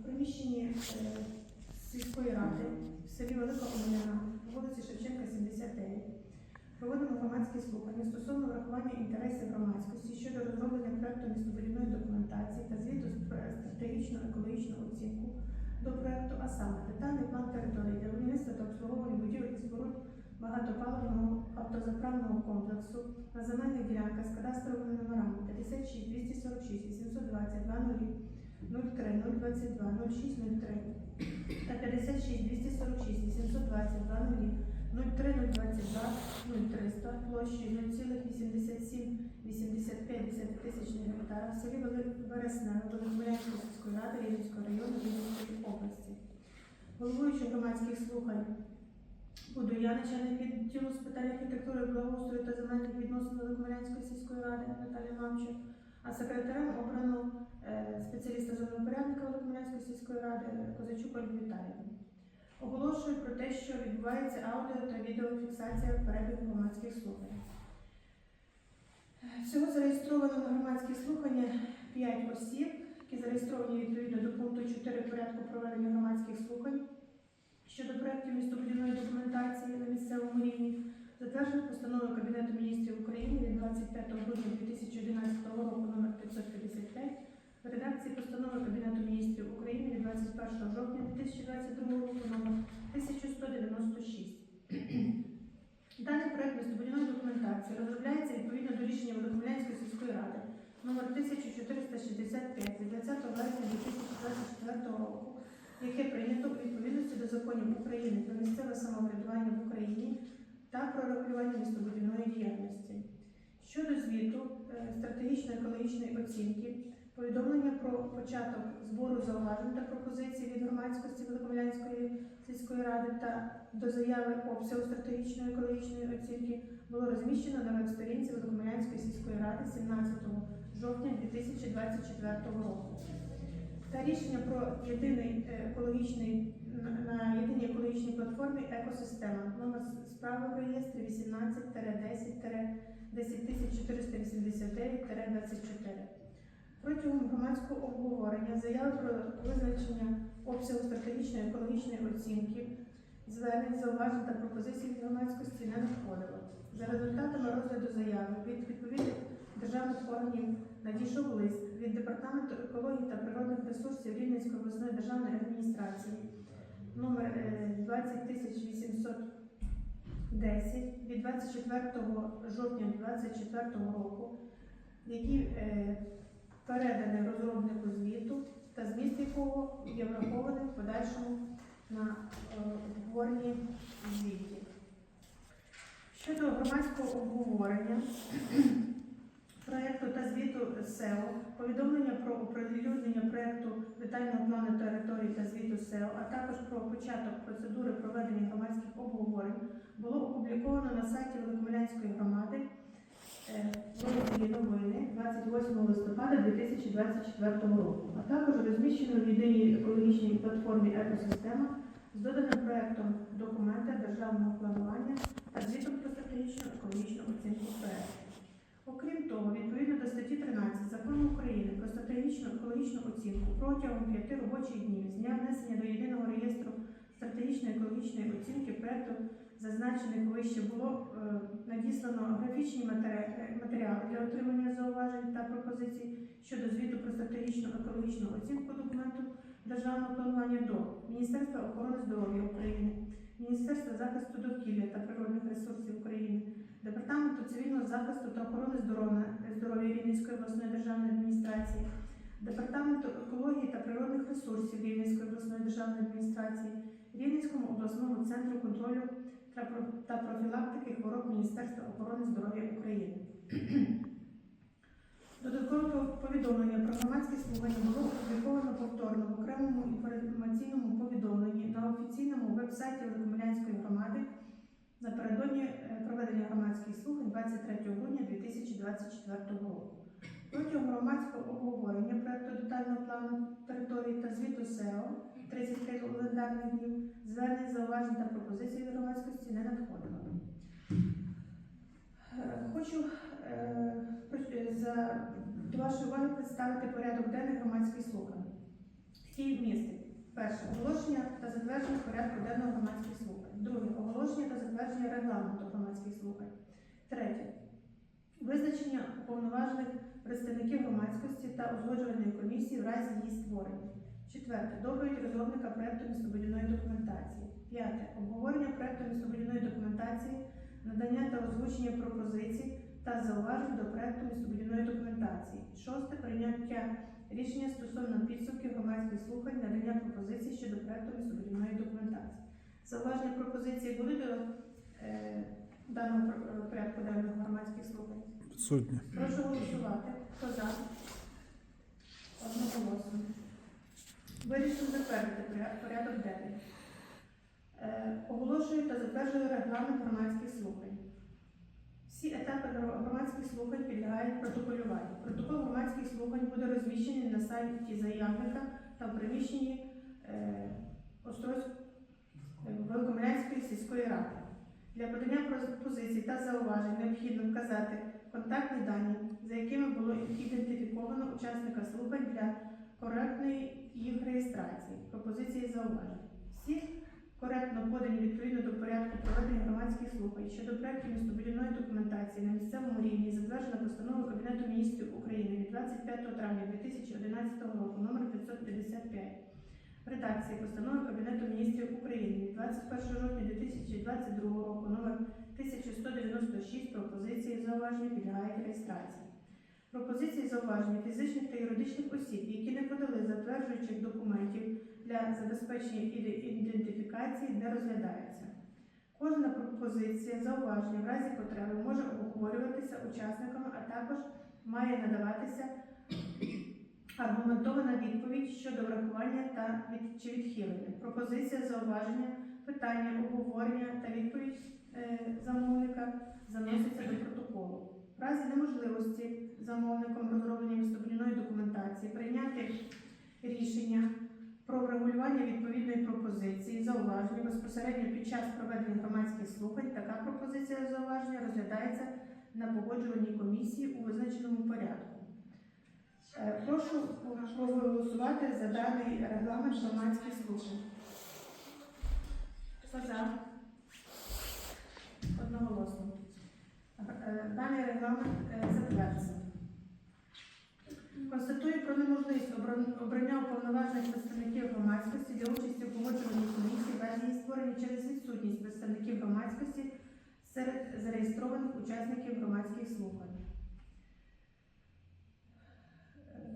У приміщенні е, сільської ради в селі Велика Омеляна, вулиці Шевченка, 79. Проводимо громадські слухання стосовно врахування інтересів громадськості щодо розроблення проекту містобудівної документації та звіту про стратегічну екологічну оцінку до проекту, а саме детальний план території для будівництва та обслуговування будівель і споруд багатопаливного автозаправного комплексу на земельних ділянках з кадастровими номерами 56 246 820 00 03 022 06 03 та 56 246 820 00 03 022 0300 площею 0,87 85 тисячних гектара в селі Вели- Вересневе сільської ради Рівненського району Рівненської області. Головуючи громадських слухань буду я начальник відділу з питань архітектури, благоустрою та земельних відносин Великомлянської сільської ради Наталія Мамчук, а секретарем обрано спеціаліста землепорядника Великомлянської сільської ради Козачук Ольгу Віталіївну. Оголошую про те, що відбувається аудіо та відеофіксація перебігу громадських слухань. Всього зареєстровано на громадські слухання 5 осіб, які зареєстровані відповідно до пункту 4 порядку проведення громадських слухань щодо проєктів містобудівної документації на місцевому рівні, затверджених постановою Кабінету міністрів України від 25 грудня 2011 року номер 555 в редакції постанови Кабінету міністрів України від 21 жовтня 2022 року номер 1196. Даний проект містобудівної документації розробляється відповідно до рішення Великомлянської сільської ради номер 1465 від 20 вересня 2024 року, яке прийнято у відповідності до законів України про місцеве самоврядування в Україні та про регулювання містобудівної діяльності. Щодо звіту е, стратегічно-екологічної оцінки, повідомлення про початок збору зауважень та пропозицій від громадськості Великомлянської сільської ради та до заяви обсягу стратегічної екологічної оцінки було розміщено на веб-сторінці Великомлянської сільської ради 17 жовтня 2024 року. Та рішення про єдиний е, екологічний на- єдиній екологічній платформі екосистема номер справи в реєстрі 18 10 10489 Протягом громадського обговорення заяви про визначення обсягу стратегічної екологічної оцінки, звернень, зауважень та пропозицій від громадськості не надходило. За результатами розгляду заяви від відповідних державних органів надійшов лист від Департаменту екології та природних ресурсів Рівненської обласної державної адміністрації номер е, 20810 від 24 жовтня 2024 року, який е, переданий розробнику звіту та зміст якого є врахований в подальшому на е, обговоренні звіті. Щодо громадського обговорення проекту та звіту СЕО, повідомлення про оприлюднення проекту детального плану території та звіту СЕО, а також про початок процедури проведення громадських обговорень було опубліковано на сайті Великомилянської громади розділі новини 28 листопада 2024 року, а також розміщено в єдиній екологічній платформі Екосистема з доданим проектом документа державного планування та звітом про стратегічну екологічну оцінку проекту. Окрім того, відповідно до статті 13 Закону України про стратегічну екологічну оцінку протягом п'яти робочих днів з дня внесення до єдиного реєстру стратегічної екологічної оцінки проекту зазначених вище було е, надіслано графічні матеріали для отримання зауважень та пропозицій щодо звіту про стратегічну екологічну оцінку документу державного планування до Міністерства охорони здоров'я України, Міністерства захисту довкілля та природних ресурсів України, Департаменту цивільного захисту та охорони здоров'я Рівненської обласної державної адміністрації, Департаменту екології та природних ресурсів Рівненської обласної державної адміністрації, Рівненському обласному центру контролю та профілактики хвороб Міністерства охорони здоров'я України. Додаткове повідомлення про громадські слухання було опубліковано повторно в окремому інформаційному повідомленні на офіційному веб-сайті Великомилянської громади напередодні е, проведення громадських слухань 23 грудня 2024 року. Протягом громадського обговорення проекту детального плану території та звіту СЕО 35 календарних днів звернень, зауважень та пропозицій громадськості не надходило. Е, Хочу е, е, за до вашої уваги представити порядок денний громадських слухань. Всі містить. Перше оголошення та затвердження порядку денного громадських слухань. Друге оголошення та затвердження регламенту громадських слухань. Третє визначення уповноважених представників громадськості та узгоджувальної комісії в разі її створення. Четверте доповідь розробника проекту містобудівної документації. П'яте обговорення проекту містобудівної документації, надання та озвучення пропозицій та зауважень до проекту містобудівної документації. Шосте прийняття рішення стосовно підсумків громадських слухань, надання пропозицій щодо проекту містобудівної документації. Зауваження пропозиції будуть до е, даного порядку денного громадських слухань. Відсутні. Прошу голосувати. Хто за? Одноголосно. Вирішив затвердити порядок денний. Е, Оголошую та затверджую регламент громадських слухань. Всі етапи громадських слухань підлягають протоколюванню. Протокол громадських слухань буде розміщений на сайті заявника та в приміщенні е, Великомлянської сільської ради. Для подання пропозицій та зауважень необхідно вказати контактні дані, за якими було ідентифіковано учасника слухань для коректної їх реєстрації, пропозиції зауважень. Всі коректно подані відповідно до порядку проведення громадських слухань щодо проєктів містобудівної документації на місцевому рівні, затверджена постановою Кабінету міністрів України від 25 травня 2011 року номер 555. Редакції постанови Кабінету міністрів України від 21 жовтня 2022 року номер 1196 пропозиції зауваження підлягають реєстрації. Пропозиції зауваження фізичних та юридичних осіб, які не подали затверджуючих документів для забезпечення ідентифікації, не розглядаються. Кожна пропозиція зауваження в разі потреби може обговорюватися учасниками, а також має надаватися аргументована відповідь щодо врахування та від, чи відхилення. Пропозиція зауваження, питання, обговорення та відповідь е, замовника заноситься до протоколу. В разі неможливості замовником розроблення містобудівної документації прийняти рішення про врегулювання відповідної пропозиції зауваження безпосередньо під час проведення громадських слухань. Така пропозиція зауваження розглядається на погоджувальній комісії у визначеному порядку. Е, Прошу проголосувати за даний регламент громадських слухань. За? Одноголосно. Е, Даний регламент е, затверджено. Констатую про неможливість обрання уповноважених представників громадськості для участі у погоджуванні комісії в разі її створення через відсутність представників громадськості серед зареєстрованих учасників громадських слухань. Е,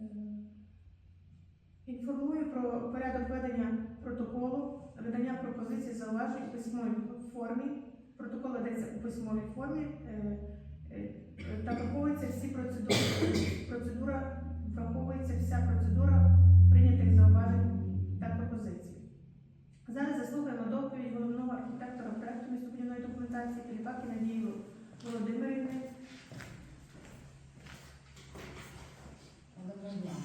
Інформую про порядок ведення протоколу, видання пропозицій зауважень у письмовій формі. Протокол ведеться у письмовій формі е, е, та враховуються всі процедури. Процедура враховується вся процедура прийнятих зауважень та пропозицій. Зараз заслухаємо доповідь головного архітектора проекту містобудівної документації Філіпаки Надії Володимирівни. Доброго дня.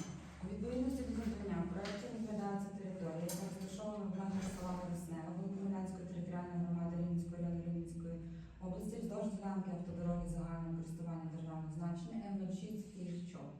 У відповідності до завдання в проєкті розглядається територія, яка розташована в межах села Вереснева Великомилянської територіальної громади Рівненської району Рівненської області вздовж ділянки автодороги загального користування державного значення М06 Київ-Чоп.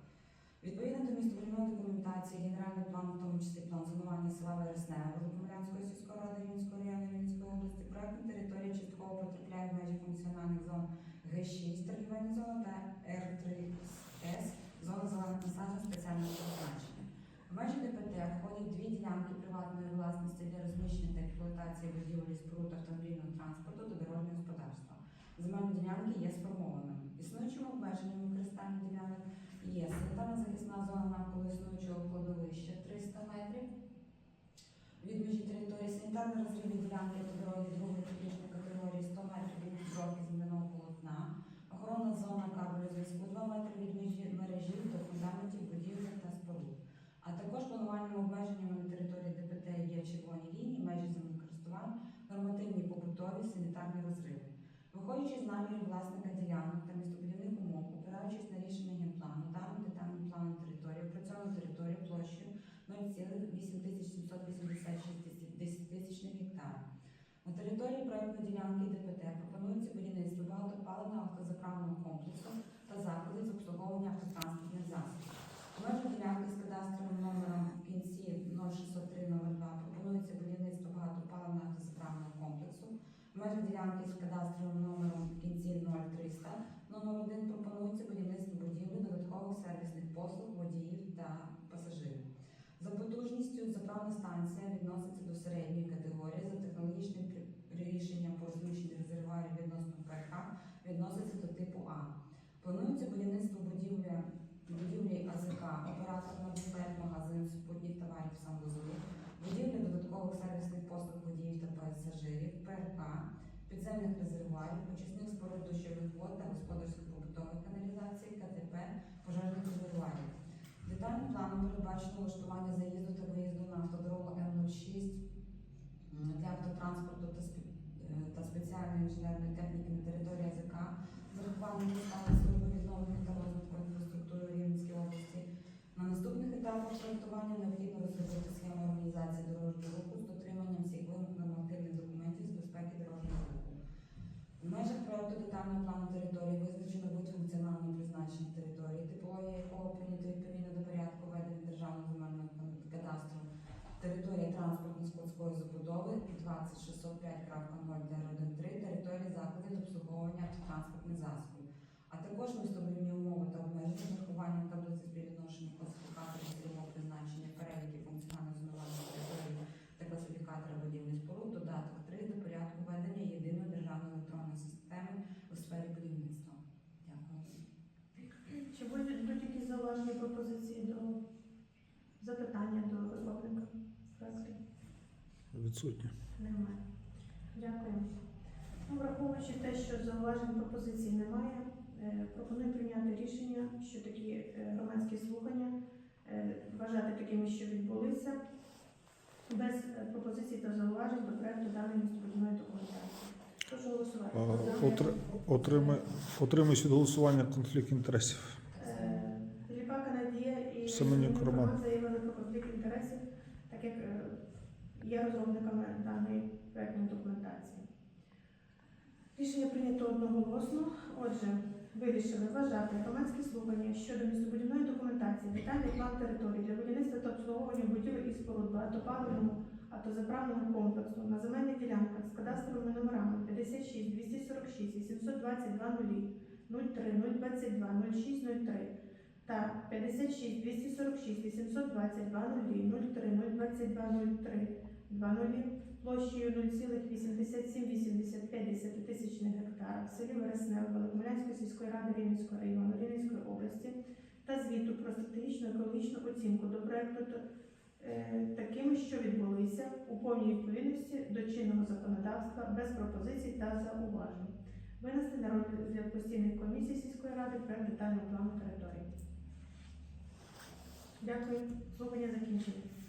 Відповідно до містобудівної документації, генеральний план, в тому числі план зонування села Вереснева Великомилянської сільської ради Рівненського району Рівненської області, проєктна територія частково потрапляє в межі функціональних зон Г6 торгівельні зони та Р3С зона зелених насаджень спеціального призначення. В межі ДПТ входять дві ділянки приватної власності для розміщення та експлуатації будівлі, споруд автомобільного транспорту та дорожнього господарства. Земельні ділянки є сформованими. Існуючими обмеженнями використання ділянок є санітарна захисна зона навколо кладовища 300 метрів від межі території, санітарно розривні ділянки автодороги другої технічної категорії 100 метрів від жовтки земляного полотна, охоронна зона кабелю зв'язку 2 метри від межі мережі до фундаментів будівель та споруд. А також планувальними обмеженнями на території ДПТ є червоні лінії, межі землекористувань, нормативні побутові, санітарні розриви. Виходячи з намірів власника ділянок та містобудівних умов, опираючись на рішення генплану, даним на територію площею 0,8786 гектар. На території проєктної ділянки ДПТ пропонується будівництво багатопаливного автозаправного комплексу та закладів з обслуговування автотранспортних засобів. Межа ділянки з кадастровим номером в кінці 06302 пропонується будівництво багатопаливного автозаправного комплексу. Межа ділянки з кадастровим номером в кінці 0300 номер 1 пропонується потужністю заправна станція відноситься до середньої категорії, за технологічним рішенням по розміщенню резервуарів відносно ПРК відноситься до типу А. Планується будівництво будівлі, будівлі АЗК, оператор на безпек, магазин супутніх товарів санвузлу, будівлі додаткових сервісних послуг водіїв та пасажирів, ПРК, підземних резервуарів, очисних споруд дощових вод та господарських побутових каналізацій, КТП, пожежних резервуарів. Детальним планом передбачено влаштування заїзду та виїзду на автодорогу М06 для автотранспорту та, е, та спеціальної інженерної техніки на території АЗК з урахуванням стану служби відновлення та розвитку інфраструктури в Рівненській області. На наступних етапах проєктування необхідно розробити схему організації дорожнього руху з дотриманням всіх вимог нормативних документів з безпеки дорожнього руху. В межах проекту детального плану території визначено вид 12605.0-1-3 території закладів обслуговування транспортних засобів, а також встановлені умови та обмеження врахування таблиці співвідношення класифікаторів цільового призначення переліків функціональних зонування території та класифікатора будівлі споруд, додаток 3 до порядку ведення єдиної державної електронної системи у сфері будівництва. Дякую. Чи будуть якісь зауваження пропозиції? Відсутні. Немає. Дякую. Ну, враховуючи те, що зауважень пропозицій немає, е, пропоную прийняти рішення, що такі е, громадські слухання е, вважати такими, що відбулися, без пропозицій та зауважень до проекту даної містобудівної документації. Прошу голосувати. Отримай, отримуюсь від голосування конфлікт інтересів. Ріпака Надія і Семенюк Роман. заявили про конфлікт інтересів, так як е, є розробниками даної проектної документації. Рішення прийнято одноголосно. Отже, вирішили вважати громадські слухання щодо містобудівної документації, детальний план території для будівництва та обслуговування будівель і споруд багатопаливного автозаправного комплексу на земельних ділянках з кадастровими номерами 56, 246, 822 0, 03, 022, 06, 03 та 56, 246, 822 0, 03, 022, 03, 20 площею 0,8785 тисячних гектара в селі Вереснев Великомилянської сільської ради Рівненського району Рівненської області та звіту про стратегічну екологічну оцінку до проекту е, такими, що відбулися у повній відповідності до чинного законодавства без пропозицій та зауважень. Винести на розгляд постійних комісій сільської ради проект детального плану території. Дякую. Слухання закінчені.